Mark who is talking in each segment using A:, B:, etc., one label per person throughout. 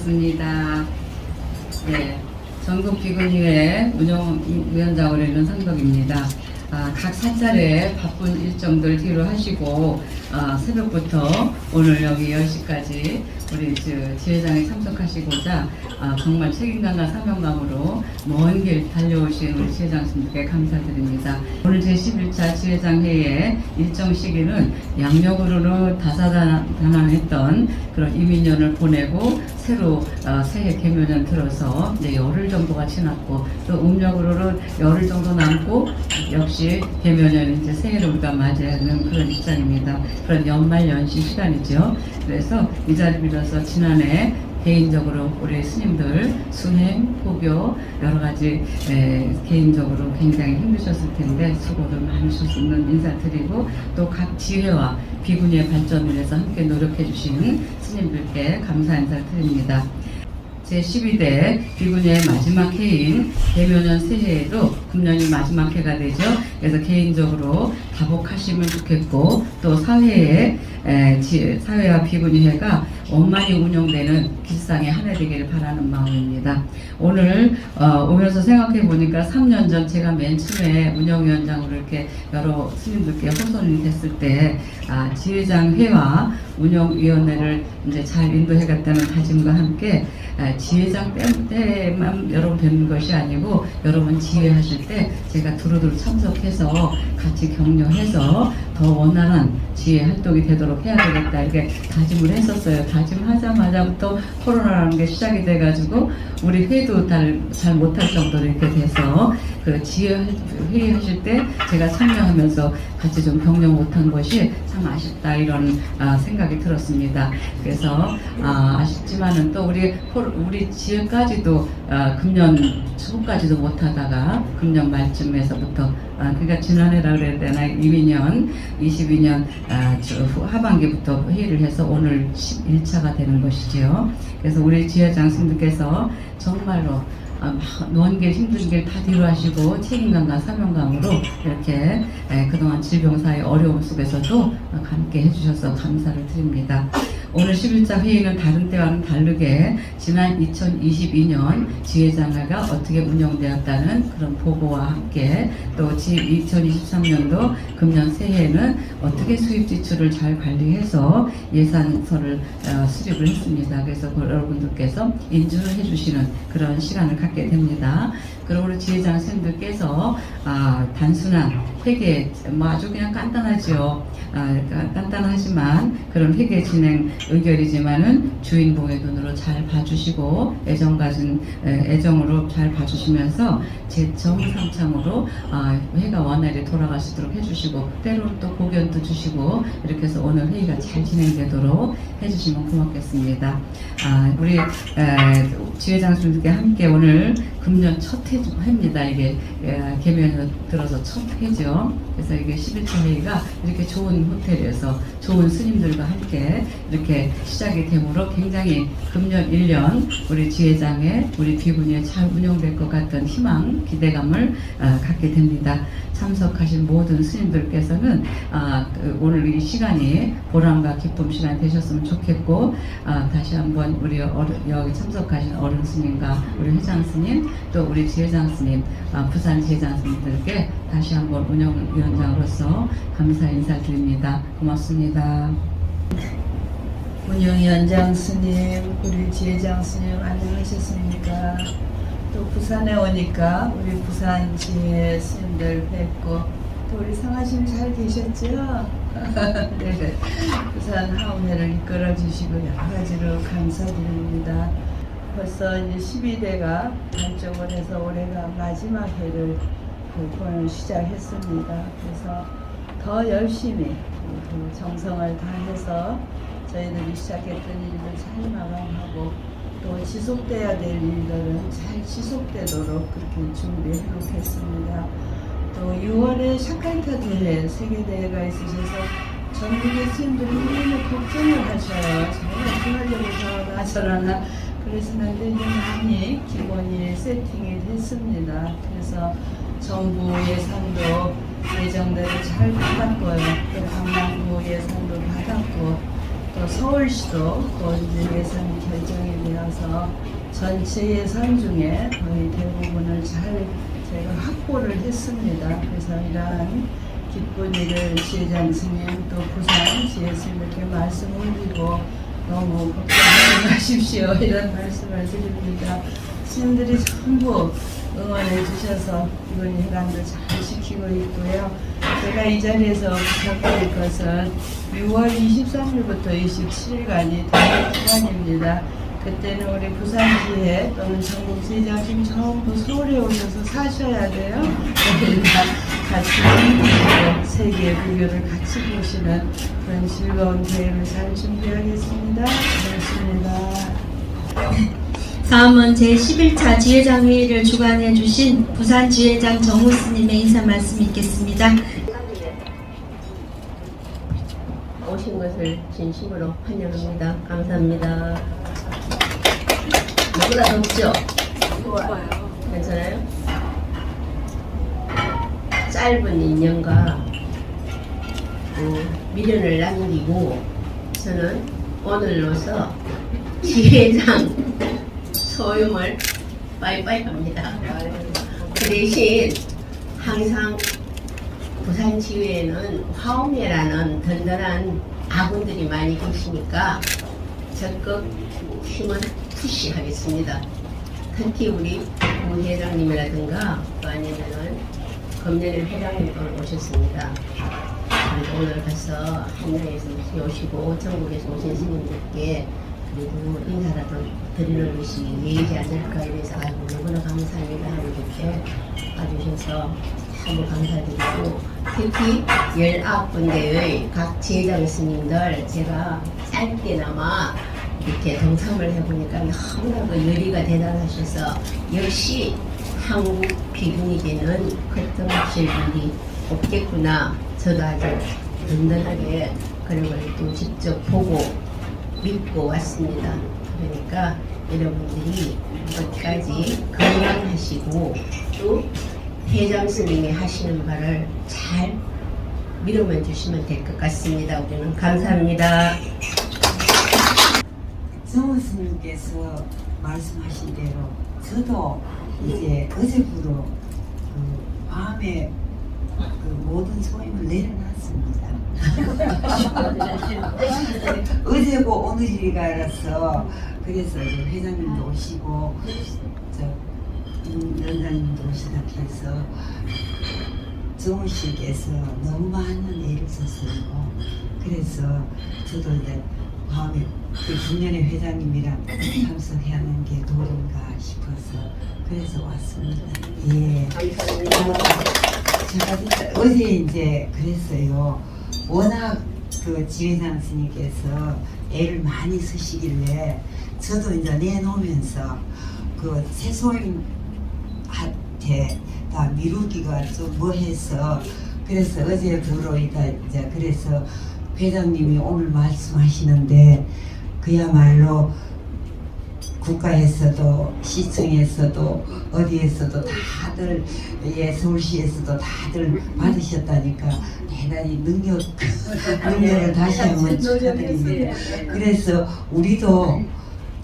A: 반갑습니다. 네, 전국 비건위회 운영위원장으로 있는 상덕입니다. 아, 각 사찰에 바쁜 일정들 뒤로 하시고 아, 새벽부터 오늘 여기 10시까지 우리 저 지회장에 참석하시고자 아, 정말 책임감과 사명감으로 먼 길 달려오신 우리 지회장님들께 감사드립니다. 오늘 제11차 지회장 회의 일정 시기는 양력으로는 다사다난했던 그런 이민년을 보내고 새로 어, 새해 개묘년 들어서 이제 열흘 정도가 지났고 또 음력으로는 열흘 정도 남고 역시 개묘년 이제 새해를 우리가 맞이하는 그런 입장입니다. 그런 연말 연시 시간이죠. 그래서 이 자리 빌어서 지난해 개인적으로 우리 스님들 수행, 포교 여러 가지 에, 개인적으로 굉장히 힘드셨을 텐데 수고를 많으셨음는 인사드리고 또 각 지회와 비구니의 발전을 위해서 함께 노력해 주신 스님들께 감사 인사드립니다. 제12대 비구니의 마지막 해인 대면연 새해에도 금년이 마지막 해가 되죠. 그래서 개인적으로 다복하시면 좋겠고 또 사회에 에, 지- 사회와 비구니회가 원만히 운영되는 길상의 한 해 되기를 바라는 마음입니다. 오늘 어, 오면서 생각해 보니까 3년 전 제가 맨 처음에 운영위원장으로 이렇게 여러 스님들께 호선이 됐을 때 아, 지회장 회와 운영위원회를 이제 잘 인도해갔다는 다짐과 함께 아, 지회장 때- 때만 여러분 뵙는 것이 아니고 여러분 지회하실 때 제가 두루두루 참석해서 같이 격려해서 더 원활한 지혜 활동이 되도록 해야 되겠다 이렇게 다짐을 했었어요. 다짐하자마자부터 코로나라는 게 시작이 돼가지고 우리 회도 잘, 잘 못할 정도로 이렇게 돼서 그 지혜 회의 하실 때 제가 참여하면서 같이 좀 격려 못한 것이 참 아쉽다 이런 아, 생각이 들었습니다. 그래서 아, 아쉽지만은 또 우리 우리 지혜까지도 아, 금년 초까지도 못하다가 금년 말쯤에서부터 아, 그러니까 지난해라 그래야 되나 22년 22년 아, 하반기부터 회의를 해서 오늘 11차가 되는 것이지요. 그래서 우리 지회장 스님들께서 정말로 아, 먼길 힘든 길 다 뒤로 하시고 책임감과 사명감으로 이렇게 에, 그동안 질병사의 어려움 속에서도 함께 해주셔서 감사를 드립니다. 오늘 11차 회의는 다른 때와는 다르게 지난 2022년 지회장회가 어떻게 운영되었다는 그런 보고와 함께 또 2023년도 금년 새해에는 어떻게 수입 지출을 잘 관리해서 예산서를 어, 수립을 했습니다. 그래서 그 여러분들께서 인준을 해주시는 그런 시간을 갖게 됩니다. 그리고 우리 지회장 선생님들께서 아, 단순한 회계 뭐 아주 그냥 간단하죠. 아, 간단하지만 그런 회계 진행 의결이지만은 주인공의 눈으로 잘 봐주시고 애정 가진 에, 애정으로 잘 봐주시면서 제청 삼창으로 아, 회가 원활히 있도록 해주시고 때로는 또 고견도 주시고 이렇게 해서 오늘 회의가 잘 진행되도록 해주시면 고맙겠습니다. 아, 우리 에, 지회장님들께 함께 오늘 금년 첫 해, 해입니다. 이게 에, 개면으로 들어서 첫 해죠. 그래서 이게 11차 회의가 이렇게 좋은 호텔에서 좋은 스님들과 함께 이렇게 시작이 되므로 굉장히 금년 1년 우리 지회장의 우리 비군이 잘 운영될 것 같은 희망, 기대감을 아, 갖게 됩니다. 참석하신 모든 스님들께서는 아, 그 오늘 이 시간이 보람과 기쁨 시간 되셨으면 좋겠고 아, 다시 한번 우리 어른, 여기 참석하신 어른 스님과 우리 회장 스님 또 우리 지회장 스님 아, 부산 지회장 스님들께 다시 한번 운영위원장으로서 감사 인사드립니다. 고맙습니다.
B: 운영위원장 스님, 우리 지회장 스님 안녕하셨습니까? 또 부산에 오니까 우리 부산 지회 스님들 뵙고 또 우리 상하심 잘 계셨죠? 네, 부산 하운회를 이끌어 주시고 여러 가지로 감사드립니다. 벌써 이제 12대가 발족을 해서 올해가 마지막 해를 그 본을 시작했습니다. 그래서 더 열심히 그 정성을 다해서 저희들이 시작했던 일들 잘 마감하고 또 지속돼야 될 일들은 잘 지속되도록 그렇게 준비해 놓겠습니다. 또 6월에 샤카이타 대회 세계대회가 있으셔서 전국의 스님들이 너무 걱정을 하셔요. 저희가 어떻게 하려고 저러나 저러나 그러시는데 이제 많이 기본이 세팅이 됐습니다. 그래서 정부 예산도 예정대로 잘 받았고요. 또 강남구 예산도 받았고 또또 서울시도 또 이제 예산 결정이 되어서 전체 예산 중에 거의 대부분을 잘 제가 확보를 했습니다. 그래서 이러한 기쁜 일을 지회장 스님 또 부산 지회 스님께 말씀을 드리고 너무 걱정하지 마십시오 이런 말씀을 드립니다. 스님들이 전부 응원해 주셔서 이번 회관도 잘 지키고 있고요. 제가 이 자리에서 부탁드릴 것은 6월 23일부터 27일간이 대학 기간입니다. 그때는 우리 부산지회 또는 전국 지회장님 전부 서울에 오셔서 사셔야 돼요. 그러니까 같이 그리고 세계 불교를 같이 보시는 그런 즐거운 대회를 잘 준비하겠습니다. 고맙습니다.
C: 다음은 제11차 지회장 회의를 주관해 주신 부산 지회장 정우 스님의 인사 말씀 있겠습니다.
D: 오신 것을 진심으로 환영합니다. 감사합니다. 누구나 덥죠? 괜찮아요? 짧은 인연과 어, 미련을 남기고 저는 오늘로서 지회장 소임을 빠이빠이 합니다. 그 대신 항상 부산 지회에는 화엄회라는 든든한 아군들이 많이 계시니까 적극 힘을 푸시하겠습니다. 특히 우리 부회장님이라든가 또 아니면은 금년에 회장님을 오셨습니다. 그리고 오늘 가서 한양에서 오시고 전국에서 오신 스님들께 그래도 인사라도 드리는 것이 예의지 않을까 이래서 아이고 너무나 감사합니다 하고 이렇게 와주셔서 참 감사드리고 특히 19군데의 각 지회장 스님들 제가 짧게나마 이렇게 동참을 해보니까 너무나 그 열의가 대단하셔서 역시 한국 비gun이계는 컬등하실 일이 없겠구나 저도 아주 든든하게 그런 걸 또 직접 보고 믿고 왔습니다. 그러니까 여러분들이 끝까지 건강하시고 또 회장 스님이 하시는 말을 잘 믿어만 주시면 될 것 같습니다. 우리는 감사합니다.
E: 성우 스님께서 말씀하신 대로 저도 이제 어제부로 그 밤에 그 모든 소임을 내려놨습니다. 어제고 오늘이라서 그래서 회장님도 오시고 저 음, 연장님도 오시다 해서 정우 씨께서 너무 많은 애를 썼어요. 그래서 저도 이제 마음에 그 중년의 회장님이랑 참석해야 하는 게 도리인가 싶어서 그래서 왔습니다. 예. 제가 진짜 어제 이제 그랬어요. 워낙 그 지회장 스님께서 애를 많이 쓰시길래 저도 이제 내놓으면서 그 새소 임한테 다 미루기가 좀 뭐해서. 그래서 어제부로 이다 이제 그래서 회장님이 오늘 말씀하시는데 그야말로 국가에서도 시청에서도 어디에서도 다들 예 서울시에서도 다들 받으셨다니까 대단히 능력 능력을 다시 한번 축하드립니다. 그래서 우리도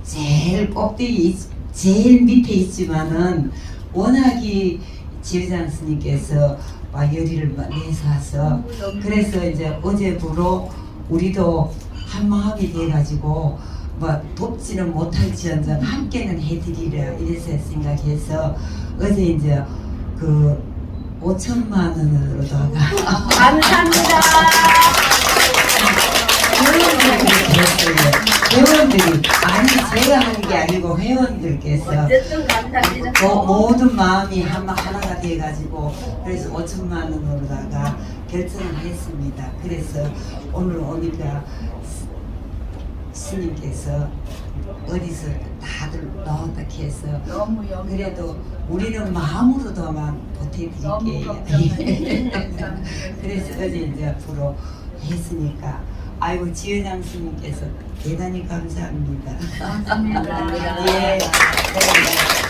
E: 제일 꼭대기 있- 제일 밑에 있지만은 워낙이 지회장 스님께서 막 열의를 막 내서 와서 그래서 이제 어제부로 우리도 한 마음이 돼가지고 뭐 돕지는 못할지언정 함께는 해드리려 이래서 생각해서 어제 이제 그 5천만 원으로다가
C: 감사합니다.
E: 회원들이. 회원들이 아니 제가 하는 게 아니고 회원들께서 모, 모든 마음이 한, 하나가 돼가지고 그래서 5천만 원으로다가 결정을 했습니다. 그래서 오늘 오니까 스- 스님께서 어디서 다들 넣었다 해서. 그래도 우리는 마음으로도만 보태드릴게요. 그래서 어제 이제 앞으로 했으니까 아이고 지회장 스님께서 대단히 감사합니다.
B: 감사합니다.
E: 예.
C: 먼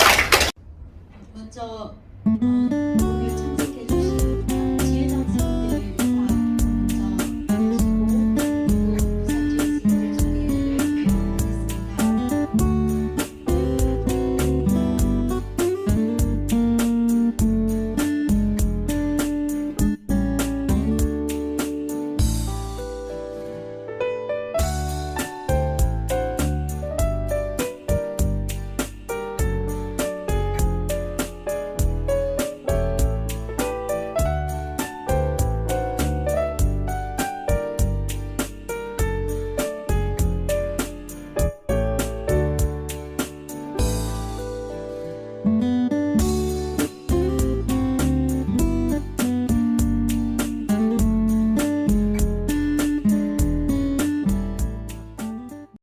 C: 저 어,